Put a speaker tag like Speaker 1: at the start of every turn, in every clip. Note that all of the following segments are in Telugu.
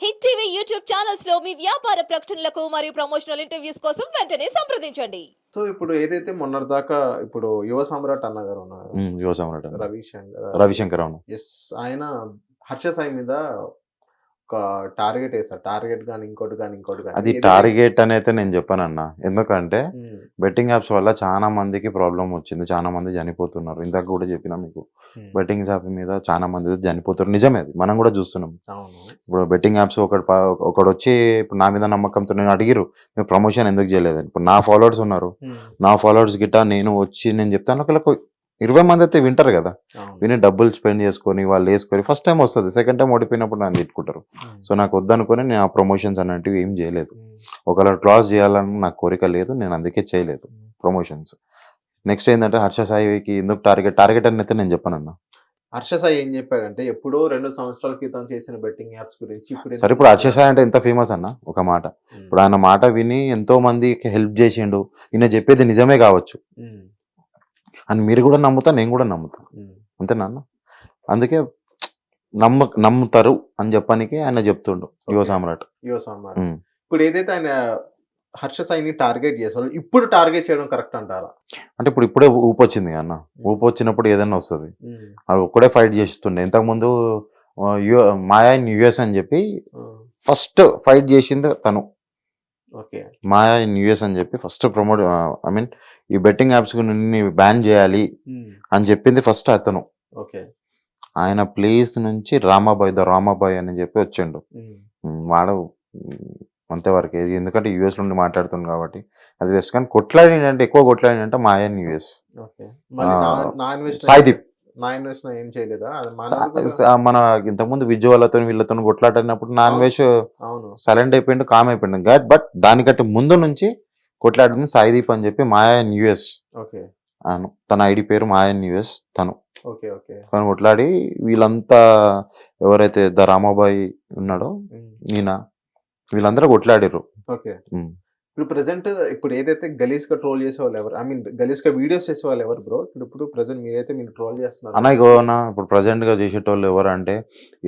Speaker 1: హిట్ టీవీ యూట్యూబ్ ఛానల్స్లో మీ వ్యాపార ప్రకటనలకు మరియు ప్రమోషనల్ ఇంటర్వ్యూస్ కోసం వెంటనే సంప్రదించండి
Speaker 2: సో ఇప్పుడు ఏదైతే మొన్నటిదాకా ఇప్పుడు యువ సామ్రాట్ అన్న గారు ఉన్నారు
Speaker 3: యువ సామ్రాట్.
Speaker 2: రవిశంకర్
Speaker 3: రవిశంకర్ అవును
Speaker 2: ఎస్ ఆయన హర్ష సాయి మీద టార్గెట్ వేసారు టార్గెట్ కానీ ఇంకోటి కానీ ఇంకోటి కానీ
Speaker 3: అది టార్గెట్ అని అయితే నేను చెప్పానన్నా. ఎందుకంటే బెట్టింగ్ యాప్స్ వల్ల చాలా మందికి ప్రాబ్లం వచ్చింది. చాలా మంది చనిపోతున్నారు. ఇందాక కూడా చెప్పిన మీకు. బెట్టింగ్ యాప్ మీద చాలా మంది చనిపోతున్నారు. నిజమే అది. మనం కూడా చూస్తున్నాం. ఇప్పుడు బెట్టింగ్ యాప్స్ ఒకటి ఒకడు వచ్చి ఇప్పుడు నా మీద నమ్మకంతో నేను అడిగిరు మీరు ప్రమోషన్ ఎందుకు చేయలేదని? ఇప్పుడు నా ఫాలోవర్స్ ఉన్నారు. నా ఫాలోవర్స్ గిట్ట నేను వచ్చి నేను చెప్తాను. ఒకళ్ళకు ఇరవై మంది అయితే వింటారు కదా. విని డబ్బులు స్పెండ్ చేసుకొని వాళ్ళు వేసుకొని ఫస్ట్ టైం వస్తుంది. సెకండ్ టైం ఓడిపోయినప్పుడు నన్ను తిట్టుకుంటారు. సో నాకు వద్దనుకొని నేను ఆ ప్రమోషన్స్ అనేటివి ఏం చేయలేదు. ఒకవేళ క్లాస్ చేయాలని నాకు కోరిక లేదు నేను అందుకే చేయలేదు. ప్రమోషన్స్ నెక్స్ట్ ఏంటంటే హర్ష సాయికి ఎందుకు టార్గెట్ టార్గెట్ అని అయితే నేను చెప్పానన్నా
Speaker 2: హర్ష సాయి ఏం చెప్పాడంటే ఎప్పుడో రెండు సంవత్సరాల క్రితం చేసిన బెట్టింగ్ యాప్స్ గురించి ఇప్పుడు
Speaker 3: సరే ఇప్పుడు హర్ష సాయి అంటే ఎంత ఫేమస్ అన్న? ఒక మాట. ఇప్పుడు ఆయన మాట విని ఎంతో మందికి హెల్ప్ చేసిండు. ఈయన చెప్పేది నిజమే కావచ్చు. అని మీరు కూడా నమ్ముతా నేను కూడా నమ్ముతా.
Speaker 2: ఉమ్,
Speaker 3: అంతేనా అన్న అందుకే నమ్మ నమ్ముతారు అని చెప్పడానికి ఆయన చెప్తుండు యువ. సామ్రాట్.
Speaker 2: యువ సామ్రాట్. ఇప్పుడు ఏదైతే ఆయన హర్ష సాయిని టార్గెట్ చేశారో ఇప్పుడు టార్గెట్ చేయడం కరెక్ట్ అంటారా?
Speaker 3: అంటే ఇప్పుడు ఇప్పుడే ఊపు వచ్చింది అన్న. ఊపు వచ్చినప్పుడు ఏదైనా వస్తుంది. అది ఒక్కడే ఫైట్ చేస్తుండే. ఇంతకుముందు మాయా ఇన్ యుఎస్ అని చెప్పి ఫస్ట్ ఫైట్ చేసింది తను.
Speaker 2: ఓకే.
Speaker 3: మాయా ఇన్ యుఎస్ అని చెప్పి ఫస్ట్ ప్రమోట్ ఐ మీన్ ఈ బెట్టింగ్ యాప్స్ బ్యాన్ చేయాలి
Speaker 2: ఉమ్,
Speaker 3: అని చెప్పింది ఫస్ట్ అతను.
Speaker 2: ఓకే
Speaker 3: ఆయన ప్లేస్ నుంచి రామాబాయ్ ద రామాబాయ్ అని చెప్పి వచ్చిండు.
Speaker 2: ఉమ్,
Speaker 3: ఉమ్, వాడు అంతవరకు ఎందుకంటే యుఎస్ నుండి మాట్లాడుతుంది కాబట్టి. అది వేస్ట్ కానీ కొట్లాడి అంటే ఎక్కువ కొట్లాడి అంటే మాయా ఇన్ యుఎస్ సాయిదీప్. మన ఇంతకుముందు విజయ్ వాళ్ళతో వీళ్ళతో కొట్లాడినప్పుడు నాన్. వెజ్ సైలెంట్ అయిపోయిండు కామ్ అయిపోయిండు. బట్ దానికంటే ముందు నుంచి కొట్లాడింది సాయిదీప్ అని చెప్పి మాయా ఇన్ యుఎస్
Speaker 2: ఓకే.
Speaker 3: అను తన ఐడి పేరు మాయా ఇన్ యుఎస్ తను.
Speaker 2: Okay okay.
Speaker 3: తను కొట్లాడి వీళ్ళంతా ఎవరైతే ద రామాబాయి ఉన్నాడో ఈయన వీళ్ళందరూ కొట్లాడిర్రు.
Speaker 2: ఓకే. ఇప్పుడు ప్రెసెంట్ ఇప్పుడు ఏదైతే గలీస్గా ట్రోల్ చేసే వాళ్ళు ఎవరు? ఐ మీన్ గలీస్గా వీడియోస్ చేసే వాళ్ళు ఎవరు బ్రో ఇప్పుడు ఇప్పుడు ప్రెసెంట్ మీరైతే మీరు ట్రోల్ చేస్తున్నారు.
Speaker 3: అన్న ఇగోనా ఇప్పుడు ప్రజెంట్గా చేసేటోళ్ళు ఎవరు అంటే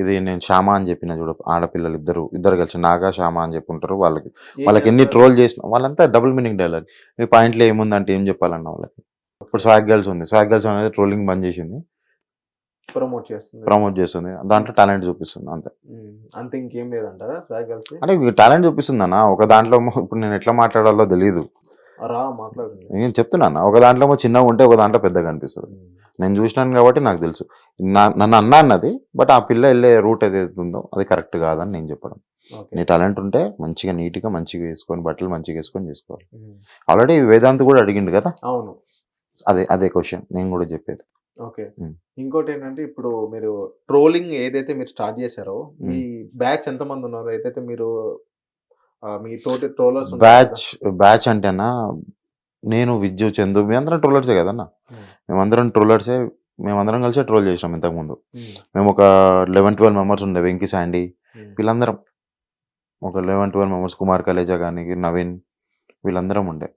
Speaker 3: ఇది నేను శ్యామ అని చెప్పిన చూడు ఆడపిల్లలు ఇద్దరు ఇద్దరు కలిసి నాగా శ్యామ అని చెప్పి ఉంటారు వాళ్ళకి వాళ్ళకి ఎన్ని? ట్రోల్ చేసిన వాళ్ళంతా డబుల్ మీనింగ్ డైలాగ్ ఈ పాయింట్లో ఏముందంటే ఏం చెప్పాలన్న వాళ్ళకి. ఇప్పుడు స్వాగ్ గర్ల్స్ ఉంది. స్వాగ్ గర్ల్స్ అనేది ట్రోలింగ్ బంద్ చేసింది.
Speaker 2: ప్రమోట్ చేస్తుంది.
Speaker 3: ప్రమోట్ చేస్తుంది. దాంట్లో టాలెంట్ చూపిస్తుంది అంతే.
Speaker 2: అంతే ఇంకేం లేదంటారా స్వాగ్ కలిసి?
Speaker 3: అంటే టాలెంట్ చూపిస్తుంది అన్న ఒక దాంట్లో ఇప్పుడు నేను ఎట్లా మాట్లాడాలో తెలియదు
Speaker 2: రా
Speaker 3: నేను చెప్తున్నా ఒక దాంట్లో చిన్నగా ఉంటే ఒక దాంట్లో పెద్దగా అనిపిస్తుంది. నేను చూసినాను కాబట్టి నాకు తెలుసు. నన్ను అన్నా అన్నది బట్ ఆ పిల్ల వెళ్ళే రూట్ ఏదైతే ఉందో అది కరెక్ట్ కాదని నేను చెప్పడం. నీ టాలెంట్ ఉంటే మంచిగా నీట్గా మంచిగా వేసుకొని బట్టలు మంచిగా వేసుకొని చేసుకోవాలి. ఆల్రెడీ వేదాంత్ కూడా అడిగిండు కదా?
Speaker 2: అవును.
Speaker 3: అదే అదే క్వశ్చన్ నేను కూడా చెప్పేది.
Speaker 2: ఓకే. ఇంకోటి ఏంటంటే ఇప్పుడు మీరు ట్రోలింగ్ ఏదైతే మీరు స్టార్ట్ చేశారో మీ బ్యాచ్ ఎంత మంది ఉన్నారు ఏదైతే మీరు ఆ, మీ తోటి ట్రోలర్స్
Speaker 3: బ్యాచ్ బ్యాచ్ అంటేనా? నేను విద్యు చందు మేమందరం ట్రోలర్సే కదన్నా? మేమందరం ట్రోలర్సే మేమందరం కలిసి ట్రోల్ చేసినాం ఇంతకుముందు మేము ఒక లెవెన్ ట్వెల్వ్ మెంబర్స్ ఉండే వెంకీ శాండీ. వీళ్ళందరం ఒక eleven twelve members Kumar Kaleja కానీ నవీన్ వీళ్ళందరం ఉండే.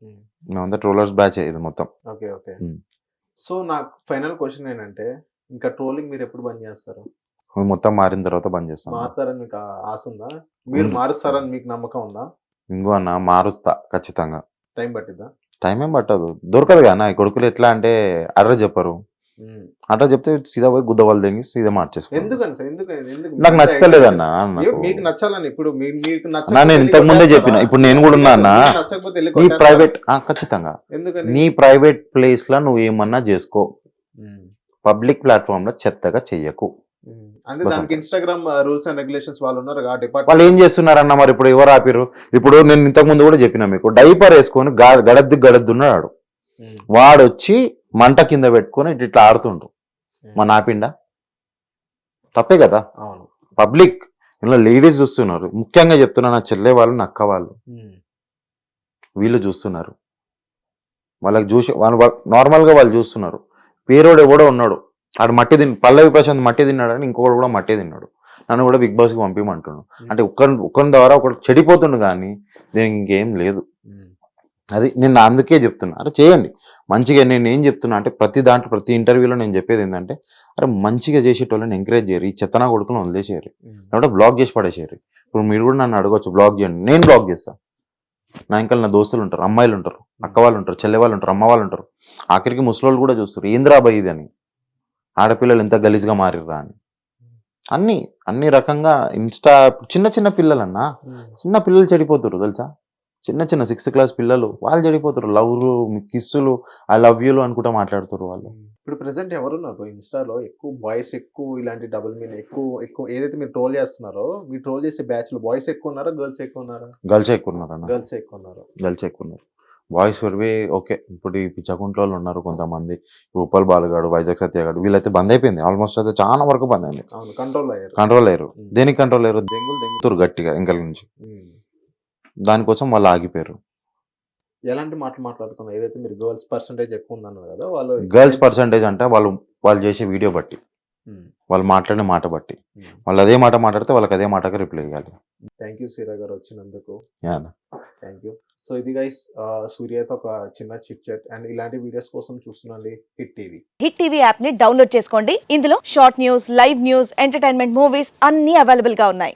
Speaker 3: మేమందరం ట్రోలర్స్ బ్యాచ్ ఇది మొత్తం.
Speaker 2: Okay okay.
Speaker 3: ఉమ్.
Speaker 2: సో నాకు ఫైనల్ క్వశ్చన్ ఏంటంటే ఇంకా ట్రోలింగ్ మీరు ఎప్పుడు బంద్ చేస్తారు?
Speaker 3: మొత్తం మారిన తర్వాత బంద్ చేస్తాం
Speaker 2: మారుతారని మీకు ఆ- ఆశ ఉందా? మీరు
Speaker 3: ఉంది.
Speaker 2: మారుస్తారని మీకు నమ్మకం ఉందా?
Speaker 3: ఇంకో అన్న మారుస్తా ఖచ్చితంగా.
Speaker 2: టైం పట్టిద్దా?
Speaker 3: టైం ఏం పట్టదు. దొరకదు కదా ఈ కొడుకులు ఎట్లా అంటే అడ్రస్ చెప్పరు. అడ్రస్ చెప్తే సీదా పోయి గుద్దవాళ్ళు దిగి సీదా మార్చేసుకో
Speaker 2: ఎందుకని సార్? ఎందుకు ఎందుకు
Speaker 3: నాకు నచ్చలేదన్న
Speaker 2: ఏ, మీకు నచ్చాలని ఇప్పుడు మీకు
Speaker 3: అన్నా,
Speaker 2: నచ్చకపోతే
Speaker 3: నేను
Speaker 2: వెళ్ళి
Speaker 3: ఇంతకు ముందే? చెప్పిన. ఇప్పుడు నేను కూడా ఉన్నా అన్న
Speaker 2: వెళ్ళి
Speaker 3: నీ? ప్రైవేట్ ఖచ్చితంగా. నీ ప్రైవేట్ ప్లేస్లో నువ్వు ఏమన్నా చేసుకో. పబ్లిక్ ప్లాట్ఫామ్లో చెత్తగా చెయ్యకు.
Speaker 2: అంటే దానికి. ఇన్స్టాగ్రామ్ రూల్స్ అండ్ రెగ్యులేషన్స్ వాళ్ళు ఉన్నారు
Speaker 3: వాళ్ళు ఏం చేస్తున్నారన్న మరి? ఇప్పుడు ఎవరు ఆపిరు ఇప్పుడు నేను ఇంతకు ముందు కూడా చెప్పిన మీకు. డైపర్ వేసుకొని గడద్దు గడద్దు ఉన్నాడు వాడు వచ్చి మంట కింద పెట్టుకొని ఇట్లా ఇట్లా ఆడుతుండ్రు మన ఆపిండా తప్పే కదా?
Speaker 2: అవును.
Speaker 3: పబ్లిక్ ఇలా లేడీస్ చూస్తున్నారు. ముఖ్యంగా చెప్తున్నా నా చెల్లె వాళ్ళు నా అక్క వాళ్ళు. వీళ్ళు చూస్తున్నారు. వాళ్ళకి చూసి వాళ్ళు నార్మల్గా వాళ్ళు చూస్తున్నారు. పేరోడు ఎవడో ఉన్నాడు. ఆడు మట్టి తిన్ పల్లవి ప్రశాంత్ మట్టి తిన్నాడని ఇంకొకడు కూడా మట్టి తిన్నాడు. నన్ను కూడా బిగ్ బాస్కి పంపించమంటున్నాడు అంటే ఒక్కరి ఒక్కరి ద్వారా ఒకటి చెడిపోతుండు కానీ దీనికి ఇంకేం లేదు. అది నేను అందుకే చెప్తున్నా. అరే చేయండి. మంచిగా నేను ఏం చెప్తున్నా. అంటే ప్రతి దాంట్లో ప్రతి ఇంటర్వ్యూలో నేను చెప్పేది ఏంటంటే అరే మంచిగా చేసేటోళ్ళని ఎంకరేజ్ చేయరు. ఈ చెత్తనా కొడుకుని వదిలేసేయరు. లేకపోతే బ్లాక్ చేసి పడేసేయరు. ఇప్పుడు మీరు కూడా నన్ను అడగొచ్చు బ్లాక్ చేయండి. నేను బ్లాక్ చేస్తా. నా ఇంకా నా దోస్తులు ఉంటారు అమ్మాయిలు ఉంటారు అక్క వాళ్ళు ఉంటారు చెల్లె వాళ్ళు ఉంటారు అమ్మ వాళ్ళు ఉంటారు. ఆఖరికి ముసలోళ్ళు కూడా చూస్తారు. ఏంద్రా బై ఇది అని. ఆడపిల్లలు ఎంత గలీజ్గా మారిర్రా అని. అన్ని అన్ని రకంగా ఇన్స్టా చిన్న చిన్న పిల్లలన్నా చిన్న పిల్లలు చెడిపోతారు తెలుసా? చిన్న చిన్న సిక్స్త్ క్లాస్ పిల్లలు వాళ్ళు చెడిపోతారు. లవ్లు కిస్సులు ఐ లవ్ యూలు అనుకుంటా మాట్లాడుతారు వాళ్ళు.
Speaker 2: ఇప్పుడు ప్రెసెంట్ ఎవరున్నారు? ఇన్స్టాలో ఎక్కువ బాయ్స్ ఎక్కువ ఇలాంటి డబుల్ మీన్ ఎక్కువ ఎక్కువ ఏదైతే మీరు ట్రోల్ చేస్తున్నారో మీరు ట్రోల్ చేసే బ్యాచ్లో బాయ్స్ ఎక్కువ ఉన్నారా గర్ల్స్ ఎక్కువ ఉన్నారా?
Speaker 3: గర్ల్స్ ఎక్కువ ఉన్నారు
Speaker 2: గర్ల్స్ ఎక్కువ ఉన్నారు?
Speaker 3: గర్ల్స్ ఎక్కువ ఉన్నారు. బాయ్స్ వరవే ఓకే ఇప్పుడు ఈ పిచ్చకుంట్లో వాళ్ళు ఉన్నారు కొంతమంది. ఉప్పల్ బాలుగాడు వైజాగ్ సత్యగాడు వీళ్ళైతే బంద్ అయిపోయింది. ఆల్మోస్ట్ అయితే చాలా వరకు బంద్ అయింది.
Speaker 2: కంట్రోల్ అయ్యారు.
Speaker 3: కంట్రోల్ అయ్యారు.
Speaker 2: ఉమ్.
Speaker 3: దేనికి కంట్రోల్ అయ్యారు? దెంగులు దెంగుతారు గట్టిగా ఇంకల నుంచి.
Speaker 2: ఉమ్.
Speaker 3: దానికోసం వాళ్ళు ఆగిపోయారు.
Speaker 2: ఎలాంటి మాటలు మాట్లాడుతున్నారు? ఏదైతే మీరు గర్ల్స్ పర్సంటేజ్ ఎక్కువ ఉందన్నారు కదా వాళ్ళు
Speaker 3: గర్ల్స్ పర్సంటేజ్ అంటే వాళ్ళు వాళ్ళు చేసే వీడియో బట్టి. వాళ్ళు మాట్లాడిన మాట బట్టి. వాళ్ళు అదే మాట మాట్లాడితే వాళ్ళకి అదే మాటగా రిప్లై ఇవ్వాలి.
Speaker 2: థ్యాంక్ యూ సీరా గారు వచ్చినందుకు.
Speaker 3: Ya
Speaker 2: thank you. సో ఇది గైస్ సూర్యతో ఒక చిన్న చిట్ చాట్ అండ్ ఇలాంటి వీడియోస్ కోసం చూస్తుండండి హిట్ టీవీ
Speaker 4: హిట్ టీవీ యాప్ని డౌన్లోడ్ చేసుకోండి. ఇందులో short news live news entertainment movies అన్ని అవైలబుల్గా ఉన్నాయి.